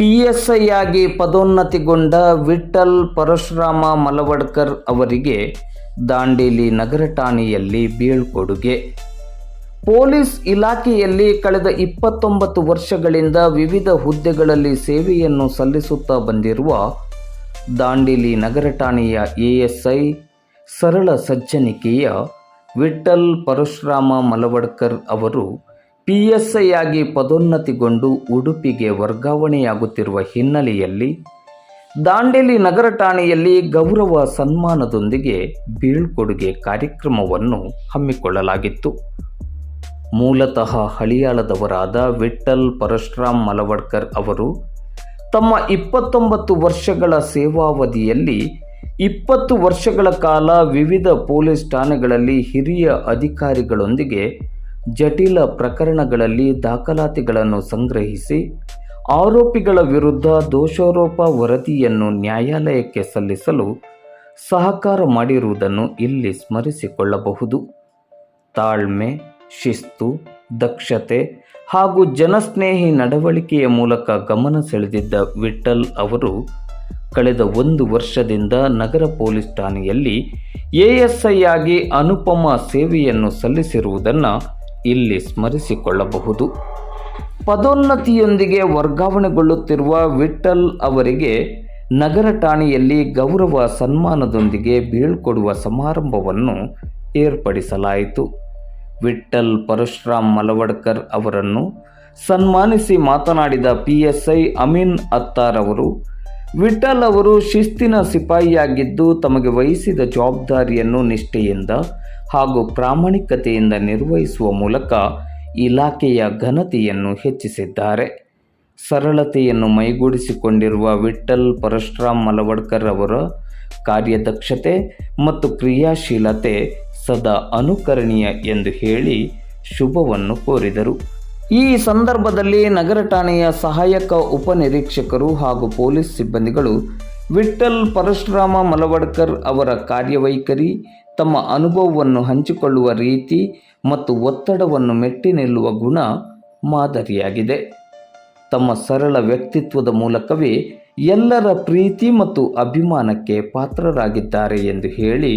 PSI ಆಗಿ ಪದೋನ್ನತಿಗೊಂಡ ವಿಠಲ್ ಪರಶುರಾಮ ಮಲವಡ್ಕರ್ ಅವರಿಗೆ ದಾಂಡೇಲಿ ನಗರ ಠಾಣೆಯಲ್ಲಿ ಬೀಳ್ಕೊಡುಗೆ. ಪೊಲೀಸ್ ಇಲಾಖೆಯಲ್ಲಿ ಕಳೆದ ಇಪ್ಪತ್ತೊಂಬತ್ತು ವರ್ಷಗಳಿಂದ ವಿವಿಧ ಹುದ್ದೆಗಳಲ್ಲಿ ಸೇವೆಯನ್ನು ಸಲ್ಲಿಸುತ್ತಾ ಬಂದಿರುವ ದಾಂಡೇಲಿ ನಗರ ಠಾಣೆಯ ಎಎಸ್ಐ ಸರಳ ಸಜ್ಜನಿಕೆಯ ವಿಠಲ್ ಪರಶುರಾಮ ಮಲವಡ್ಕರ್ ಅವರು ಪಿಎಸ್ಐ ಆಗಿ ಪದೋನ್ನತಿಗೊಂಡು ಉಡುಪಿಗೆ ವರ್ಗಾವಣೆಯಾಗುತ್ತಿರುವ ಹಿನ್ನೆಲೆಯಲ್ಲಿ ದಾಂಡೇಲಿ ನಗರ ಠಾಣೆಯಲ್ಲಿ ಗೌರವ ಸನ್ಮಾನದೊಂದಿಗೆ ಬೀಳ್ಕೊಡುಗೆ ಕಾರ್ಯಕ್ರಮವನ್ನು ಹಮ್ಮಿಕೊಳ್ಳಲಾಗಿತ್ತು. ಮೂಲತಃ ಹಳಿಯಾಳದವರಾದ ವಿಠಲ್ ಪರಶುರಾಮ್ ಮಲವಡ್ಕರ್ ಅವರು ತಮ್ಮ ಇಪ್ಪತ್ತೊಂಬತ್ತು ವರ್ಷಗಳ ಸೇವಾವಧಿಯಲ್ಲಿ ಇಪ್ಪತ್ತು ವರ್ಷಗಳ ಕಾಲ ವಿವಿಧ ಪೊಲೀಸ್ ಠಾಣೆಗಳಲ್ಲಿ ಹಿರಿಯ ಅಧಿಕಾರಿಗಳೊಂದಿಗೆ ಜಟಿಲ ಪ್ರಕರಣಗಳಲ್ಲಿ ದಾಖಲಾತಿಗಳನ್ನು ಸಂಗ್ರಹಿಸಿ, ಆರೋಪಿಗಳ ವಿರುದ್ಧ ದೋಷಾರೋಪ ವರದಿಯನ್ನು ನ್ಯಾಯಾಲಯಕ್ಕೆ ಸಲ್ಲಿಸಲು ಸಹಕಾರ ಮಾಡಿರುವುದನ್ನು ಇಲ್ಲಿ ಸ್ಮರಿಸಿಕೊಳ್ಳಬಹುದು. ತಾಳ್ಮೆ, ಶಿಸ್ತು, ದಕ್ಷತೆ ಹಾಗೂ ಜನಸ್ನೇಹಿ ನಡವಳಿಕೆಯ ಮೂಲಕ ಗಮನ ಸೆಳೆದಿದ್ದ ವಿಠಲ್ ಅವರು ಕಳೆದ ಒಂದು ವರ್ಷದಿಂದ ನಗರ ಪೊಲೀಸ್ ಠಾಣೆಯಲ್ಲಿ ಎಎಸ್ಐ ಆಗಿ ಅನುಪಮ ಸೇವೆಯನ್ನು ಸಲ್ಲಿಸಿರುವುದನ್ನು ಇಲ್ಲಿ ಸ್ಮರಿಸಿಕೊಳ್ಳಬಹುದು. ಪದೋನ್ನತಿಯೊಂದಿಗೆ ವರ್ಗಾವಣೆಗೊಳ್ಳುತ್ತಿರುವ ವಿಠಲ್ ಅವರಿಗೆ ನಗರ ಠಾಣೆಯಲ್ಲಿ ಗೌರವ ಸನ್ಮಾನದೊಂದಿಗೆ ಬೀಳ್ಕೊಡುವ ಸಮಾರಂಭವನ್ನು ಏರ್ಪಡಿಸಲಾಯಿತು. ವಿಠಲ್ ಪರಶುರಾಮ್ ಮಲವಡ್ಕರ್ ಅವರನ್ನು ಸನ್ಮಾನಿಸಿ ಮಾತನಾಡಿದ ಪಿಎಸ್ಐ ಅಮೀನ್ ಅತ್ತಾರ್ ಅವರು ವಿಠಲ್ ಅವರು ಶಿಸ್ತಿನ ಸಿಪಾಯಿಯಾಗಿದ್ದು ತಮಗೆ ವಹಿಸಿದ ಜವಾಬ್ದಾರಿಯನ್ನು, ನಿಷ್ಠೆಯಿಂದ ಹಾಗೂ ಪ್ರಾಮಾಣಿಕತೆಯಿಂದ ನಿರ್ವಹಿಸುವ ಮೂಲಕ ಇಲಾಖೆಯ ಘನತೆಯನ್ನು ಹೆಚ್ಚಿಸಿದ್ದಾರೆ. ಸರಳತೆಯನ್ನು ಮೈಗೂಡಿಸಿಕೊಂಡಿರುವ ವಿಠಲ್ ಪರಶುರಾಮ್ ಮಲವಡ್ಕರ್ ಅವರ ಕಾರ್ಯದಕ್ಷತೆ ಮತ್ತು ಕ್ರಿಯಾಶೀಲತೆ ಸದಾ ಅನುಕರಣೀಯ ಎಂದು ಹೇಳಿ ಶುಭವನ್ನು ಕೋರಿದರು. ಈ ಸಂದರ್ಭದಲ್ಲಿ ನಗರ ಠಾಣೆಯ ಸಹಾಯಕ ಉಪನಿರೀಕ್ಷಕರು ಹಾಗೂ ಪೊಲೀಸ್ ಸಿಬ್ಬಂದಿಗಳು ವಿಠಲ್ ಪರಶುರಾಮ ಮಲವಡ್ಕರ್ ಅವರ ಕಾರ್ಯವೈಖರಿ, ತಮ್ಮ ಅನುಭವವನ್ನು ಹಂಚಿಕೊಳ್ಳುವ ರೀತಿ ಮತ್ತು ಒತ್ತಡವನ್ನು ಮೆಟ್ಟಿ ನಿಲ್ಲುವ ಗುಣ ಮಾದರಿಯಾಗಿದೆ. ತಮ್ಮ ಸರಳ ವ್ಯಕ್ತಿತ್ವದ ಮೂಲಕವೇ ಎಲ್ಲರ ಪ್ರೀತಿ ಮತ್ತು ಅಭಿಮಾನಕ್ಕೆ ಪಾತ್ರರಾಗಿದ್ದಾರೆ ಎಂದು ಹೇಳಿ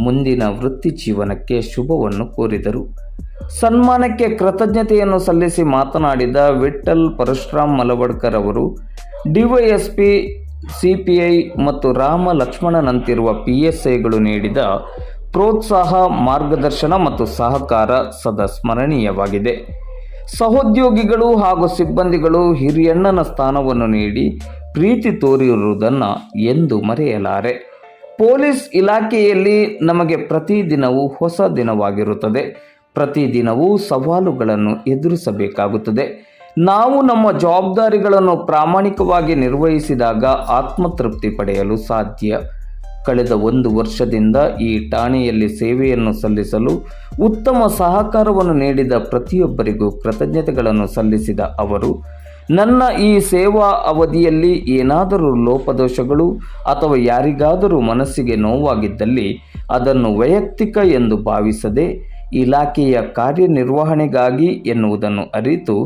ಮುಂದಿನ ವೃತ್ತಿ ಜೀವನಕ್ಕೆ ಶುಭವನ್ನು ಕೋರಿದರು. ಸನ್ಮಾನಕ್ಕೆ ಕೃತಜ್ಞತೆಯನ್ನು ಸಲ್ಲಿಸಿ ಮಾತನಾಡಿದ ವಿಠಲ್ ಪರಶುರಾಮ್ ಮಲವಡ್ಕರ್ ಅವರು ಡಿವೈಎಸ್ಪಿ ಸಿಪಿಐ ಮತ್ತು ರಾಮ ಲಕ್ಷ್ಮಣನಂತಿರುವ ಪಿ ಎಸ್ ಐಗಳು ನೀಡಿದ ಪ್ರೋತ್ಸಾಹ, ಮಾರ್ಗದರ್ಶನ ಮತ್ತು ಸಹಕಾರ ಸದಾ ಸ್ಮರಣೀಯವಾಗಿದೆ. ಸಹೋದ್ಯೋಗಿಗಳು ಹಾಗೂ ಸಿಬ್ಬಂದಿಗಳು ಹಿರಿಯಣ್ಣನ ಸ್ಥಾನವನ್ನು ನೀಡಿ ಪ್ರೀತಿ ತೋರಿರುವುದನ್ನು ಎಂದು ಮರೆಯಲಾರೆ. ಪೊಲೀಸ್ ಇಲಾಖೆಯಲ್ಲಿ ನಮಗೆ ಪ್ರತಿದಿನವೂ ಹೊಸ ದಿನವಾಗಿರುತ್ತದೆ. ಪ್ರತಿದಿನವೂ ಸವಾಲುಗಳನ್ನು ಎದುರಿಸಬೇಕಾಗುತ್ತದೆ. ನಾವು ನಮ್ಮ ಜವಾಬ್ದಾರಿಗಳನ್ನು ಪ್ರಾಮಾಣಿಕವಾಗಿ ನಿರ್ವಹಿಸಿದಾಗ ಆತ್ಮತೃಪ್ತಿ ಪಡೆಯಲು ಸಾಧ್ಯ. ಕಳೆದ ಒಂದು ವರ್ಷದಿಂದ ಈ ಠಾಣೆಯಲ್ಲಿ ಸೇವೆಯನ್ನು ಸಲ್ಲಿಸಲು ಉತ್ತಮ ಸಹಕಾರವನ್ನು ನೀಡಿದ ಪ್ರತಿಯೊಬ್ಬರಿಗೂ ಕೃತಜ್ಞತೆಗಳನ್ನು ಸಲ್ಲಿಸಿದ ಅವರು, ನನ್ನ ಈ ಸೇವಾ ಅವಧಿಯಲ್ಲಿ ಏನಾದರೂ ಲೋಪದೋಷಗಳು ಅಥವಾ ಯಾರಿಗಾದರೂ ಮನಸ್ಸಿಗೆ ನೋವಾಗಿದ್ದಲ್ಲಿ ಅದನ್ನು ವೈಯಕ್ತಿಕ ಎಂದು ಭಾವಿಸದೆ ಇಲಾಖೆಯ ಕಾರ್ಯನಿರ್ವಹಣೆಗಾಗಿ ಎನ್ನುವುದನ್ನು ಅರಿತು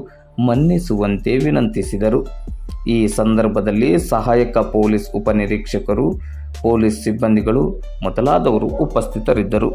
ಮನ್ನಿಸುವಂತೆ ವಿನಂತಿಸಿದರು. ಈ ಸಂದರ್ಭದಲ್ಲಿ ಸಹಾಯಕ ಪೊಲೀಸ್ ಉಪನಿರೀಕ್ಷಕರು ಪೊಲೀಸ್ ಸಿಬ್ಬಂದಿಗಳು ಮೊದಲಾದವರು ಉಪಸ್ಥಿತರಿದ್ದರು.